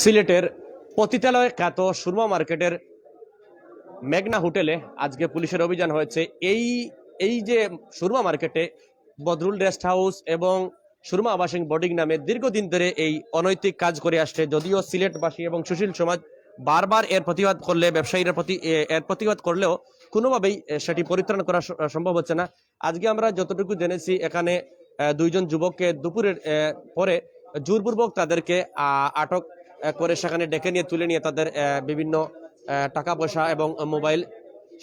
সিলেটের পতিতালয় খ্যাত সুরমা মার্কেটের মেঘনা হোটেলে আজকে পুলিশের অভিযান হয়েছে। এই এই যে সুরমা মার্কেটে বদরুল রেস্ট হাউস এবং সুরমা আবাসিক বোর্ডিং নামে দীর্ঘদিন ধরে এই অনৈতিক কাজ করে আসছে, যদিও সিলেটবাসী এবং সুশীল সমাজ বারবার এর প্রতিবাদ করলে, ব্যবসায়ীরা প্রতি এর প্রতিবাদ করলেও কোনোভাবেই সেটি পরিত্রাণ করা সম্ভব হচ্ছে না। আজকে আমরা যতটুকু জেনেছি, এখানে দুইজন যুবককে দুপুরের পরে জোরপূর্বক তাদেরকে আটক করে সেখানে ডেকে নিয়ে, তুলে নিয়ে তাদের বিভিন্ন টাকা পয়সা এবং মোবাইল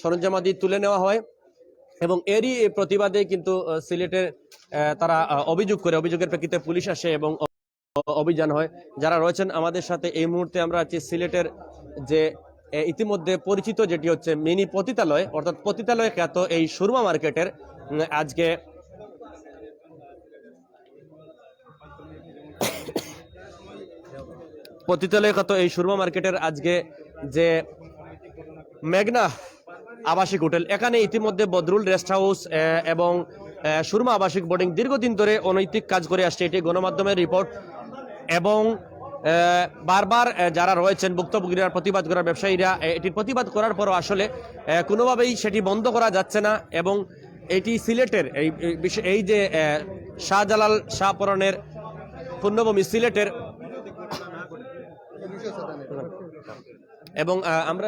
সরঞ্জামাদি তুলে নেওয়া হয়। এবং এরই প্রতিবাদে কিন্তু সিলেটের তারা অভিযোগ করে, অভিযোগের প্রেক্ষিতে পুলিশ আসে এবং অভিযান হয়। যারা রয়েছেন আমাদের সাথে এই মুহূর্তে আমরা আছি সিলেটের যে ইতিমধ্যে পরিচিত যেটি হচ্ছে মিনি পতিতালয়, অর্থাৎ পতিতালয় খ্যাত এই সুরমা মার্কেটের আজকে পতিতালয় কত এই সুরমা মার্কেটের আজকে যে মেঘনা আবাসিক হোটেল। এখানে ইতিমধ্যে বদরুল রেস্ট হাউস এবং সুরমা আবাসিক বোর্ডিং দীর্ঘদিন ধরে অনৈতিক কাজ করে আসছে। এটি গণমাধ্যমের রিপোর্ট এবং বারবার যারা রয়েছেন ভুক্তভোগীরা, প্রতিবাদ করার ব্যবসায়ীরা এটির প্রতিবাদ করার পরও আসলে কোনোভাবেই সেটি বন্ধ করা যাচ্ছে না এবং এটি সিলেটের, এই এই যে শাহজালাল শাহপরণের পুণ্যভূমি সিলেটের এবং আমরা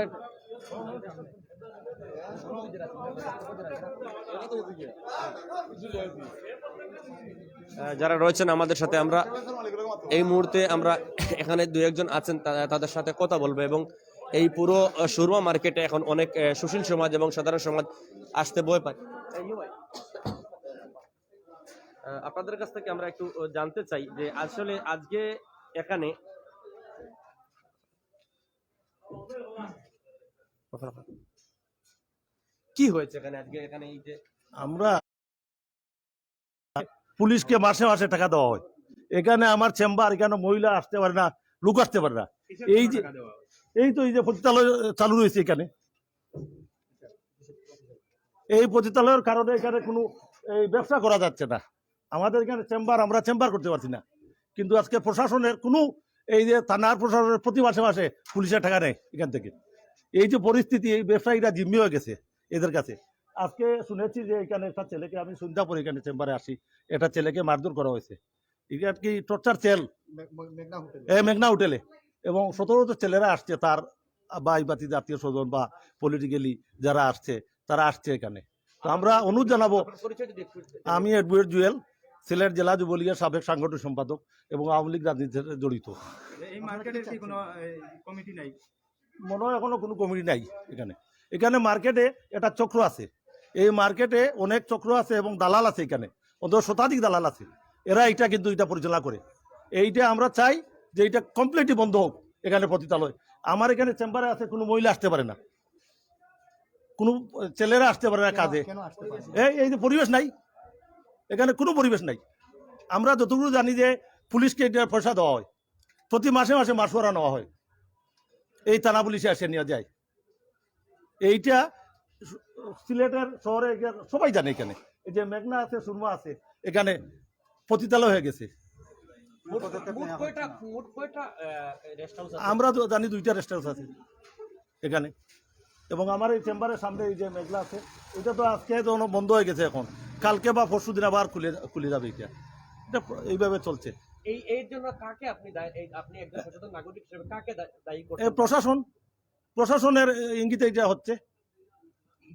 যারা রয়েছেন আমাদের সাথে, আমরা এই মুহূর্তে আমরা এখানে দু একজন আছেন তাদের সাথে কথা বলব এবং এই পুরো সুরমা মার্কেটে এখন অনেক সুশীল সমাজ এবং সাধারণ সমাজ আসতে বই পায়। আপনাদের কাছ থেকে আমরা একটু জানতে চাই যে আসলে আজকে এখানে কি হয়েছে এখানে আজকে? এখানে এই যে আমরা পুলিশকে মাসে মাসে টাকা দেওয়া হয়। এখানে আমার চেম্বার এখানে মহিলা আসতে পারে না লোক আসতে পারে না। এই যে এই তো এই যে পতিতালয় চালু রয়েছে এখানে। এই পতিতালয়ের কারণে এখানে কোনো এই ব্যবসা করা যাচ্ছে না। আমাদের এখানে চেম্বার আমরা চেম্বার করতে পারছি না। কিন্তু আজকে প্রশাসনের কোনো এই যে থানার প্রশাসনের প্রতি মাসে মাসে পুলিশের টাকা নেই এখান থেকে। এই যে পরিস্থিতি, এই ব্যবসায়ীরা জিম্মি হয়ে গেছে এদের কাছে। আজকে শুনেছি যে এখানে একটা ছেলেকে, আমি সন্ধ্যা পরে এখানে চেম্বারে আসি একটা ছেলেকে মারধর করা হয়েছে। এটা কি টর্চার চেল মেঘনা হোটেলে। এবং শত ছেলেরা আসছে, তার বাই বাতি জাতীয় স্বজন বা পলিটিক্যালি যারা আসছে, তারা আসছে এখানে। তো আমরা অনুরোধ জানাব, আমি এডভোকেট জুয়েল সিলেট জেলা যুবলীগের সাবেক সাংগঠনিক সম্পাদক এবং আওয়ামী লীগ রাজনীতিতে জড়িত। এই মার্কেটের কি কোনো কমিটি নাই? মনে হয় এখনও কোনো কমিটি নাই এখানে। এখানে মার্কেটে একটা চক্র আছে। এই মার্কেটে অনেক চক্র আছে এবং দালাল আছে এখানে। অন্তত শতাধিক দালাল আছে। এরা এটা কিন্তু এটা পরিচালনা করে। এইটা আমরা চাই যে এটা কমপ্লিটলি বন্ধ হোক এখানে পতিতালয়। আমার এখানে চেম্বারে আছে কোনো মহিলা আসতে পারে না। কোনো ছেলেরা আসতে পারে না কাজে। এই এই যে পরিবেশ নাই। এখানে কোনো পরিবেশ নাই। আমরা যতটুকু জানি যে পুলিশকে পয়সা দেওয়া হয়। প্রতি মাসে মাসে মাসোয়ারা নেওয়া হয়। এই থানা পুলিশে আসে, নিয়ে যায়। এইটা সিলেটের শহরে সবাই জানে এখানে। এই যে মেঘনা আছে, সুরমা আছে, এখানে পতিতালয় হয়ে গেছে। রেস্ট হাউস আমরা তো জানি দুইটা রেস্টুরেন্ট আছে এখানে। এবং আমার এই চেম্বারের সামনে এই যে মেঘলা আছে, এটা তো আজকে বন্ধ হয়ে গেছে এখন। কালকে বা পরশু দিন আবার খুলে খুলে যাবে এটা। এটা এইভাবে চলছে। এই এর জন্য কাকে আপনি আপনি একজন সচেতন নাগরিক হিসেবে কাকে দায়ী করছেন? প্রশাসন প্রশাসনের ইঙ্গিতে এটা হচ্ছে।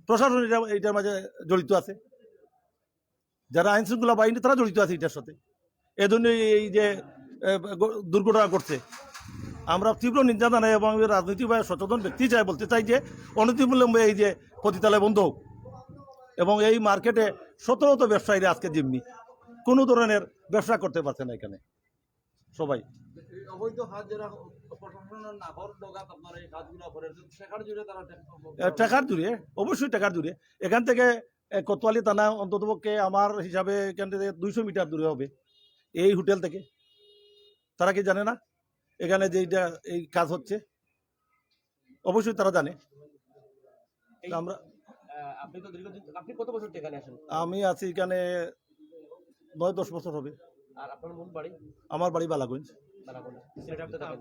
প্রশাসন এটা এটার মাঝে জড়িত আছে। যারা আইন শৃঙ্খলা বাহিনী তারা জড়িত আছে এটার সাথে। এজন্য এই যে দুর্ঘটনা ঘটছে। আমরা তীব্র নিন্দা জানাই এবং রাজনৈতিকভাবে সচেতন ব্যক্তি চাই বলতে চাই যে অনতিবিলম্বে এই যে পতিতালয় বন্ধ হোক। এবং এই মার্কেটে শত শত ব্যবসায়ীরা আজকে জিম্মি কোনো ধরনের ব্যবসা করতে পারছে না এখানে। সবাই। অবৈধ হাত যারা প্রশাসনের নাভর ডগাত আপনার এই কাজগুলো করে সেখানে জুড়ে তারা এ, টাকার দূরে অবশ্যই টাকার জুড়ে। এখান থেকে কোতোয়ালি থানা অন্ততপক্ষে আমার হিসাবে এখান থেকে দুইশো মিটার দূরে হবে এই হোটেল থেকে। তারা কি জানে না? এখানে যে এইটা এই কাজ হচ্ছে। অবশ্যই তারা জানে। আমরা আপনি তো দীর্ঘদিন আপনি কত বছর এখানে আসেন? আমি আছি এখানে নয় দশ বছর হবে। আর আপনার মূল বাড়ি? আমার বাড়ি বালাগঞ্জ।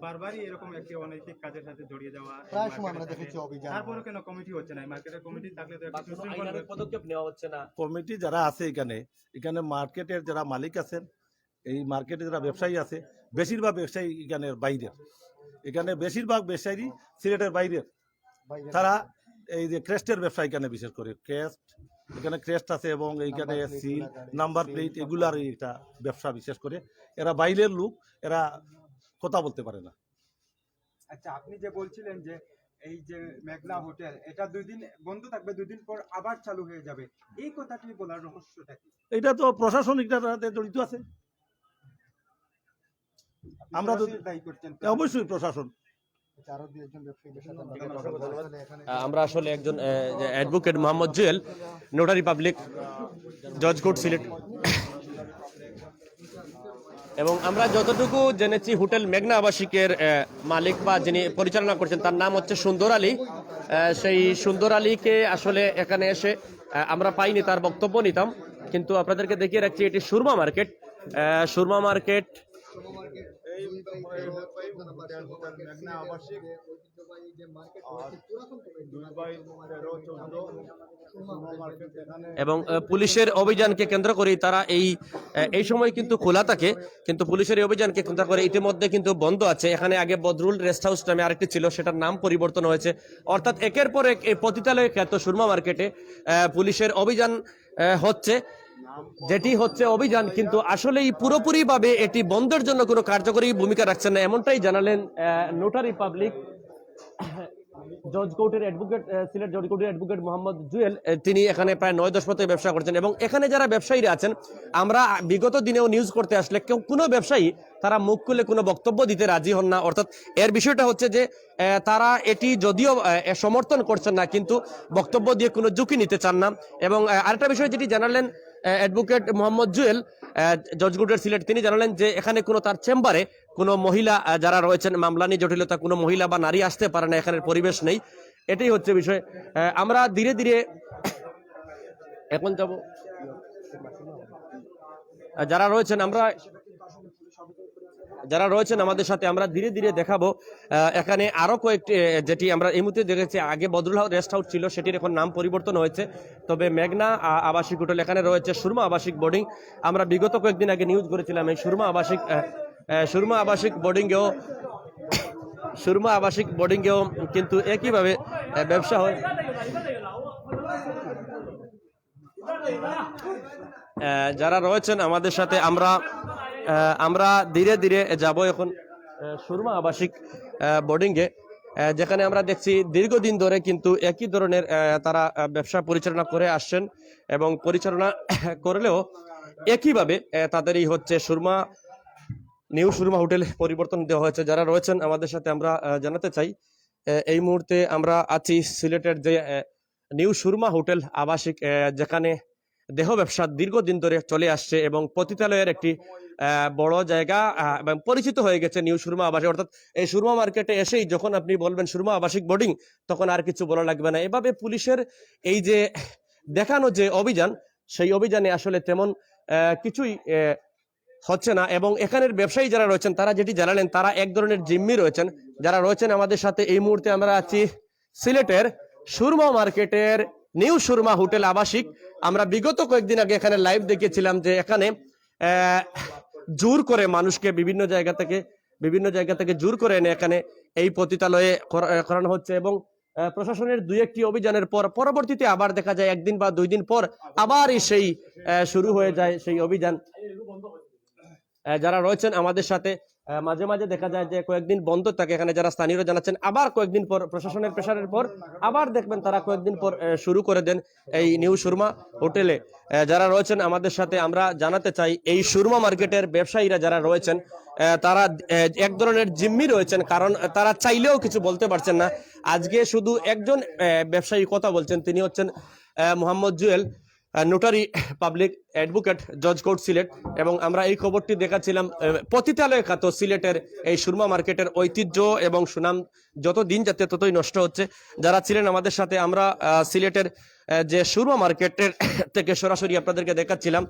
বারবারই এরকম একটি অনৈতিক কাজের সাথে জড়িয়ে যাওয়া প্রায় সময় আমরা দেখেছি অভিযান। তারপরেও কেন কমিটি হচ্ছে না? মার্কেটের কমিটি থাকলে তো বা একটু কোনো সুশৃঙ্খল আইনানুগ পদক্ষেপ নেওয়া হচ্ছে না। কমিটি যারা আছে এখানে এখানে মার্কেটের যারা মালিক আছেন এই মার্কেটে যারা ব্যবসায়ী আছে বেশিরভাগ ব্যবসায়ী এখানের বাইরের। এখানে বেশিরভাগ ব্যবসায়ী সিলেটের বাইরের। বাইরে তারা এই যে ক্রেস্টের ব্যবসা এখানে বিশেষ করে ক্রেস্ট এখানে ক্রেস্ট আছে এবং এইখানে সিল নাম্বার প্লেট এগুলার একটা ব্যবসা বিশেষ করে। এরা বাইরের লোক এরা কথা বলতে পারে না। আচ্ছা আপনি যে বলছিলেন যে এই যে মেঘনা হোটেল এটা দুই দিন বন্ধ থাকবে দুই দিন পর আবার চালু হয়ে যাবে। এই কথাটি বলার রহস্যটা কি? এটা তো প্রশাসনিকটার সাথে জড়িত আছে। আমরা তো? অবশ্যই প্রশাসন। আমরা আসলে একজন advocate Mohammad Jewel notary public জজ কোর্ট সিলেট এবং আমরা যতটুকু জেনেছি হোটেল মেঘনা আবাসিকের মালিক বা যিনি পরিচালনা করছেন তার নাম হচ্ছে সুন্দর আলী। সেই সুন্দর আলীকে আসলে এখানে এসে আমরা পাইনি তার বক্তব্য নিতাম। কিন্তু আপনাদেরকে দেখিয়ে রাখছি এটি সুরমা মার্কেট। সুরমা মার্কেট এবং পুলিশের অভিযানকে কেন্দ্র করেই তারা এই এই সময় কিন্তু খোলা থাকে কিন্তু পুলিশের এই অভিযানকে কেন্দ্র করে ইতিমধ্যে কিন্তু বন্ধ আছে। এখানে আগে বদরুল রেস্ট হাউস নামে আরেকটি ছিল সেটার নাম পরিবর্তন হয়েছে। অর্থাৎ একের পর এক এই পতিতালয় খ্যাত সুরমা মার্কেটে পুলিশের অভিযান হচ্ছে। যেটি হচ্ছে অভিযান, কিন্তু আসলেই পুরোপুরিভাবে এটি বন্ধের জন্য কোনো কার্যকরী ভূমিকা রাখছে না, এমনটাই জানালেন নোটারি পাবলিক জজ অ্যাডভোকেট সিলেট অ্যাডভোকেট মোহাম্মদ জুয়েল তিনি এখানে প্রায় নয় দশ মতো ব্যবসা করছেন। এবং এখানে যারা ব্যবসায়ীরা আছেন, আমরা বিগত দিনেও নিউজ করতে আসলে কেউ, কোনো ব্যবসায়ী তারা মুখ খুলে কোনো বক্তব্য দিতে রাজি হন না। অর্থাৎ এর বিষয়টা হচ্ছে যে তারা এটি যদিও সমর্থন করছেন না, কিন্তু বক্তব্য দিয়ে কোনো ঝুঁকি নিতে চান না। এবং আরেকটা বিষয় যেটি জানালেন অ্যাডভোকেট মোহাম্মদ জুয়েল জজ কোর্টের সিলেট, তিনি জানালেন যে এখানে কোনো তার চেম্বারে কোনো মহিলা যারা রয়েছেন, মামলা নিয়ে জটিলতা, কোনো মহিলা বা নারী আসতে পারে না, এখানের পরিবেশ নেই। এটাই হচ্ছে বিষয়। আমরা ধীরে ধীরে এখন যাব। যারা রয়েছেন, আমরা যারা রয়েছেন আমাদের সাথে, আমরা ধীরে ধীরে দেখাবো। এখানে আরও কয়েকটি যেটি আমরা এই মুহূর্তে দেখেছি, আগে বদরুল রেস্ট হাউস ছিল, সেটির এখন নাম পরিবর্তন হয়েছে। তবে মেঘনা আবাসিক হোটেল, এখানে রয়েছে সুরমা আবাসিক বোর্ডিং। আমরা বিগত কয়েকদিন আগে নিউজ করেছিলাম, এই সুরমা আবাসিক সুরমা আবাসিক বোর্ডিংয়েও, সুরমা আবাসিক বোর্ডিংয়েও কিন্তু একইভাবে ব্যবসা হয়। যারা রয়েছেন আমাদের সাথে, আমরা আমরা ধীরে ধীরে যাব এখন সুরমা আবাসিক বোর্ডিংয়ে যেখানে আমরা দেখছি দীর্ঘদিন ধরে কিন্তু একই ধরনের তারা ব্যবসা পরিচালনা করে আসছেন এবং পরিচালনা করলেও একইভাবে তাদেরই হচ্ছে সুরমা, নিউ সুরমা হোটেল পরিবর্তন দেওয়া হয়েছে। যারা রয়েছেন আমাদের সাথে আমরা জানাতে চাই এই মুহূর্তে আমরা আছি সিলেটের যে নিউ সুরমা হোটেল আবাসিক যেখানে দেহ ব্যবসা দীর্ঘদিন ধরে চলে আসছে এবং পতিতালয়ের একটি বড় জায়গা এবং পরিচিত হয়ে গেছে নিউ সুরমা আবাসিক। অর্থাৎ এই সুরমা মার্কেটে এসেই যখন আপনি বলবেন সুরমা আবাসিক বোর্ডিং তখন আর কিছু বলা লাগবে না। এভাবে পুলিশের এই যে দেখানো যে অভিযান, সেই অভিযানে আসলে তেমন কিছুই হচ্ছে না। এবং এখানের ব্যবসায়ী যারা রয়েছেন, তারা যেটি জানালেন, তারা এক ধরনের জিম্মি রয়েছেন। যারা রয়েছেন আমাদের সাথে এই মুহূর্তে আমরা আছি সিলেটের সুরমা মার্কেটের নিউ সুরমা হোটেল আবাসিক। আমরা বিগত কয়েকদিন আগে এখানে লাইভ দেখেছিলাম যে এখানে জোর করে মানুষকে বিভিন্ন জায়গা থেকে, বিভিন্ন জায়গা থেকে জোর করে এনে এখানে এই পতিতালয়ে করানো হচ্ছে এবং প্রশাসনের দুই একটি অভিযানের পর পরবর্তীতে আবার দেখা যায় একদিন বা দুই দিন পর আবারই সেই শুরু হয়ে যায় সেই অভিযান। যারা রয়েছেন আমাদের সাথে মাঝে মাঝে দেখা যায় যে কয়েকদিন বন্ধ থাকে এখানে যারা স্থানীয়রা জানাচ্ছেন, আবার কয়েকদিন পর প্রশাসনের প্রেশারের পর আবার দেখবেন তারা কয়েকদিন পর শুরু করে দেন এই নিউ সুরমা হোটেলে। যারা রয়েছেন আমাদের সাথে আমরা জানাতে চাই, এই সুরমা মার্কেটের ব্যবসায়ীরা যারা রয়েছেন তারা এক ধরনের জিম্মি রয়েছেন, কারণ তারা চাইলেও কিছু বলতে পারছেন না। আজকে শুধু একজন ব্যবসায়ী কথা বলছেন, তিনি হচ্ছেন Mohammad Jewel. Notary public advocate জজ কোর্ট সিলেট এবং আমরা এই খবরটি দেখাচ্ছিলাম পতিতালয় খাত সিলেটের এই সুরমা মার্কেটের ঐতিহ্য এবং সুনাম যত দিন যাচ্ছে ততই নষ্ট হচ্ছে। যারা ছিলেন আমাদের সাথে, আমরা সিলেটের যে সুরমা মার্কেটের থেকে সরাসরি আপনাদেরকে দেখাচ্ছিলাম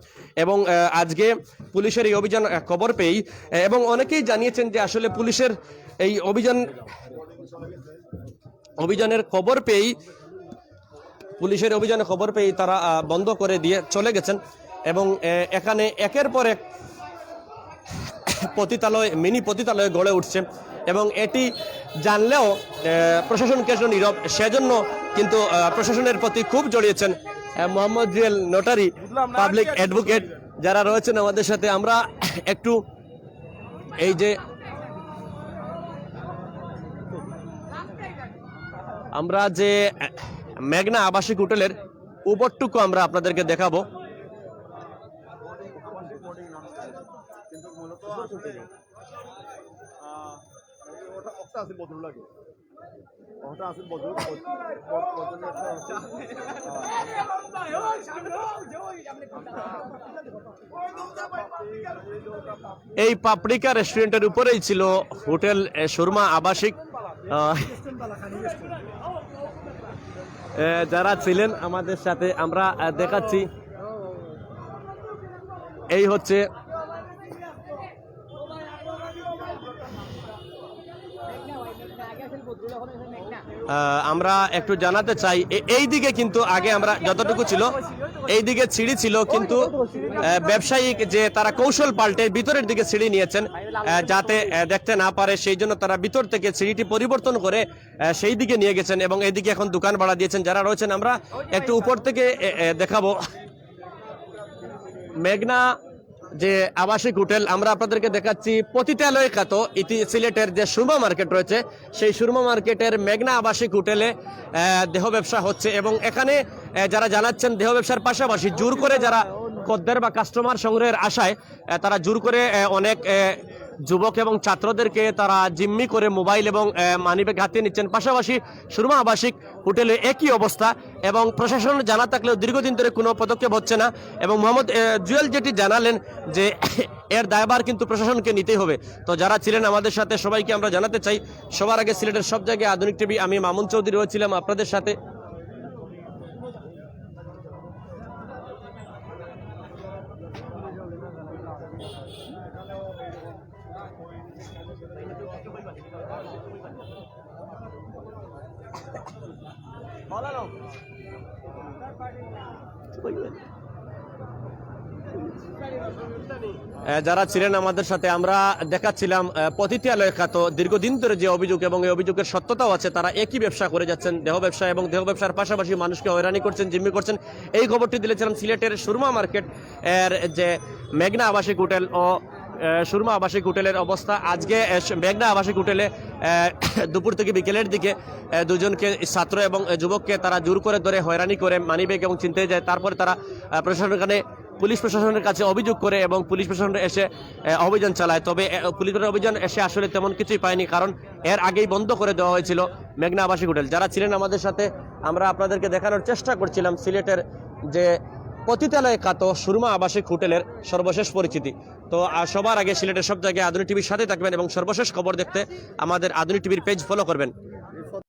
এবং আজকে পুলিশের এই অভিযান খবর পেয়েই এবং অনেকেই জানিয়েছেন যে আসলে পুলিশের এই অভিযান, অভিযানের খবর পেয়েই পুলিশের অভিযানে খবর পেয়ে তারা বন্ধ করে দিয়ে চলে গেছেন এবং এখানে একের পর এক পতিতালয় মিনি পতিতালয় গড়ে উঠছে এবং এটি জানলেও প্রশাসন কেন নীরব। সেজন্য কিন্তু প্রশাসনের প্রতি খুব জড়িয়েছেন Mohammad Jewel notary public advocate যারা রয়েছেন আমাদের সাথে আমরা একটু এই যে আমরা যে মেঘনা আবাসিক হোটেলের উপরটুকু আমরা আপনাদেরকে দেখাবো। এই পাপড়িকা রেস্টুরেন্টের উপরেই ছিল হোটেল সুরমা আবাসিক যারা ছিলেন আমাদের সাথে, আমরা দেখাচ্ছি। এই হচ্ছে আমরা একটু জানাতে চাই এই দিকে কিন্তু আগে আমরা যতটুকু ছিল এই দিকে সিঁড়ি ছিল কিন্তু ব্যবসায়ী ব্যবসায়িক যে তারা কৌশল পাল্টে ভিতরের দিকে সিঁড়ি নিয়েছেন যাতে দেখতে না পারে সেই জন্য তারা ভিতর থেকে সিঁড়িটি পরিবর্তন করে সেই দিকে নিয়ে গেছেন এবং এইদিকে এখন দোকান ভাড়া দিয়েছেন। যারা রয়েছেন আমরা একটু উপর থেকে দেখাবো। মেঘনা যে আবাসিক হোটেল, আমরা আপনাদেরকে দেখাচ্ছি পতিতালয় খাত। ইতি, সিলেটের যে সুরমা মার্কেট রয়েছে, সেই সুরমা মার্কেটের মেঘনা আবাসিক হোটেলে দেহ ব্যবসা হচ্ছে এবং এখানে যারা জানাচ্ছেন দেহ ব্যবসার পাশাপাশি জোর করে যারা খদ্দের বা কাস্টমার সংগ্রহের আশায় তারা জোর করে অনেক যুবক এবং ছাত্রদেরকে তারা জিম্মি করে মোবাইল এবং মানিব্যাগ হাতিয়ে নিচ্ছেন। পাশাপাশি সুরমা আবাসিক হোটেলে একই অবস্থা এবং প্রশাসন জানা থাকলেও দীর্ঘদিন ধরে কোনো পদক্ষেপ হচ্ছে না এবং মোহাম্মদ জুয়েল যেটি জানালেন যে এর দায়ভার কিন্তু প্রশাসনকে নিতেই হবে। তো যারা ছিলেন আমাদের সাথে সবাইকে আমরা জানাতে চাই। সবার আগে সিলেটের সব জায়গায় আধুনিক টিভি, আমি মামুন চৌধুরী রয়েছিলাম আপনাদের সাথে। যারা ছিলেন আমাদের সাথে আমরা দেখাচ্ছিলাম আহ, পতিতালয় খাত দীর্ঘদিন ধরে যে অভিযোগ এবং এই অভিযোগের সত্যতাও আছে তারা একই ব্যবসা করে যাচ্ছেন দেহ ব্যবসা এবং দেহ ব্যবসার পাশাপাশি মানুষকে হয়রানি করছেন জিম্মি করছেন। এই খবরটি দিলেছিলাম সিলেটের সুরমা মার্কেট এর যে মেঘনা আবাসিক হোটেল ও সুরমা আবাসিক হোটেলের অবস্থা। আজকে মেঘনা আবাসিক হোটেলে দুপুর থেকে বিকেলের দিকে দুজনকে ছাত্র এবং যুবককে তারা জোর করে ধরে হয়রানি করে মানিব্যাগ এবং চিনতে যায়। তারপরে তারা প্রশাসনের পুলিশ প্রশাসনের কাছে অভিযোগ করে এবং পুলিশ প্রশাসন এসে অভিযান চালায়। তবে পুলিশ অভিযান এসে আসলে তেমন কিছুই পায়নি, কারণ এর আগেই বন্ধ করে দেওয়া হয়েছিল মেঘনা আবাসিক হোটেল। যারা ছিলেন আমাদের সাথে, আমরা আপনাদেরকে দেখানোর চেষ্টা করছিলাম সিলেটের যে পতিতালয় কাত সুরমা আবাসিক হোটেলের সর্বশেষ পরিচিতি। তো সবার আগে সিলেটের সব জায়গায় আধুনিক টিভির সাথে থাকবেন এবং সর্বশেষ খবর দেখতে আমাদের আধুনিক টিভির পেজ ফলো করবেন।